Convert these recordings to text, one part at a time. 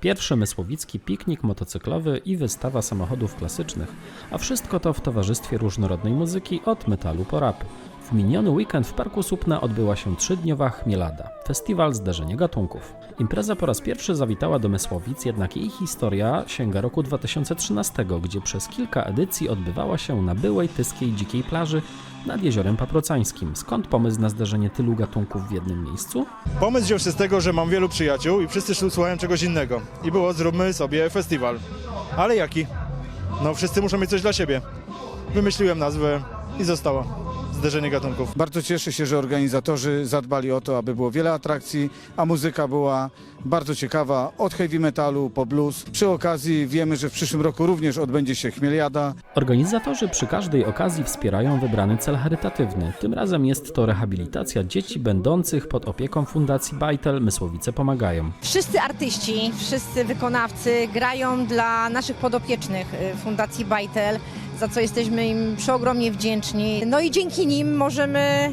Pierwszy mysłowicki piknik motocyklowy i wystawa samochodów klasycznych, a wszystko to w towarzystwie różnorodnej muzyki od metalu po rap. W miniony weekend w Parku Słupna odbyła się trzydniowa Chmielada, festiwal zderzenie gatunków. Impreza po raz pierwszy zawitała do Mysłowic, jednak jej historia sięga roku 2013, gdzie przez kilka edycji odbywała się na byłej tyskiej dzikiej plaży nad jeziorem Paprocańskim. Skąd pomysł na zderzenie tylu gatunków w jednym miejscu? Pomysł wziął się z tego, że mam wielu przyjaciół i wszyscy słuchają czegoś innego. I było, zróbmy sobie festiwal. Ale jaki? No wszyscy muszą mieć coś dla siebie. Wymyśliłem nazwę i zostało. Zderzenie gatunków. Bardzo cieszę się, że organizatorzy zadbali o to, aby było wiele atrakcji, a muzyka była bardzo ciekawa, od heavy metalu po blues. Przy okazji wiemy, że w przyszłym roku również odbędzie się Chmieliada. Organizatorzy przy każdej okazji wspierają wybrany cel charytatywny. Tym razem jest to rehabilitacja dzieci będących pod opieką Fundacji Bajtel Mysłowice Pomagają. Wszyscy artyści, wszyscy wykonawcy grają dla naszych podopiecznych y, Fundacji Bajtel, za co jesteśmy im przeogromnie wdzięczni. No i dzięki nim możemy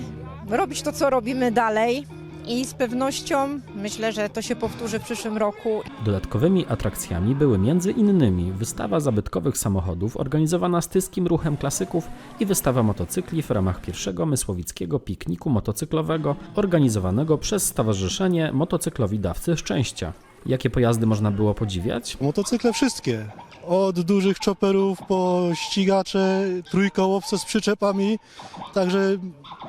robić to, co robimy dalej. I z pewnością myślę, że to się powtórzy w przyszłym roku. Dodatkowymi atrakcjami były między innymi wystawa zabytkowych samochodów organizowana z Tyskim Ruchem Klasyków i wystawa motocykli w ramach pierwszego mysłowickiego pikniku motocyklowego organizowanego przez Stowarzyszenie Motocyklowi Dawcy Szczęścia. Jakie pojazdy można było podziwiać? Motocykle wszystkie. Od dużych chopperów po ścigacze, trójkołowce z przyczepami. Także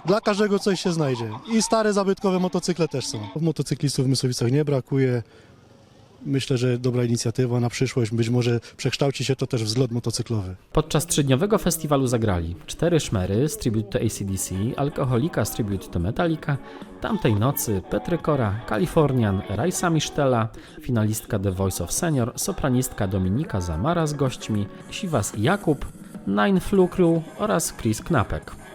dla każdego coś się znajdzie. I stare zabytkowe motocykle też są. Motocyklistów w Mysłowicach nie brakuje. Myślę, że dobra inicjatywa na przyszłość. Być może przekształci się to też w zlot motocyklowy. Podczas trzydniowego festiwalu zagrali Cztery Szmery z Tribute to ACDC, Alkoholika z Tribute to Metallica, Tamtej Nocy, Petrykora, Kalifornian, Rajsa Misztela, finalistka The Voice of Senior, sopranistka Dominika Zamara z gośćmi, Siwas Jakub, Nine Flu Crew oraz Chris Knapek.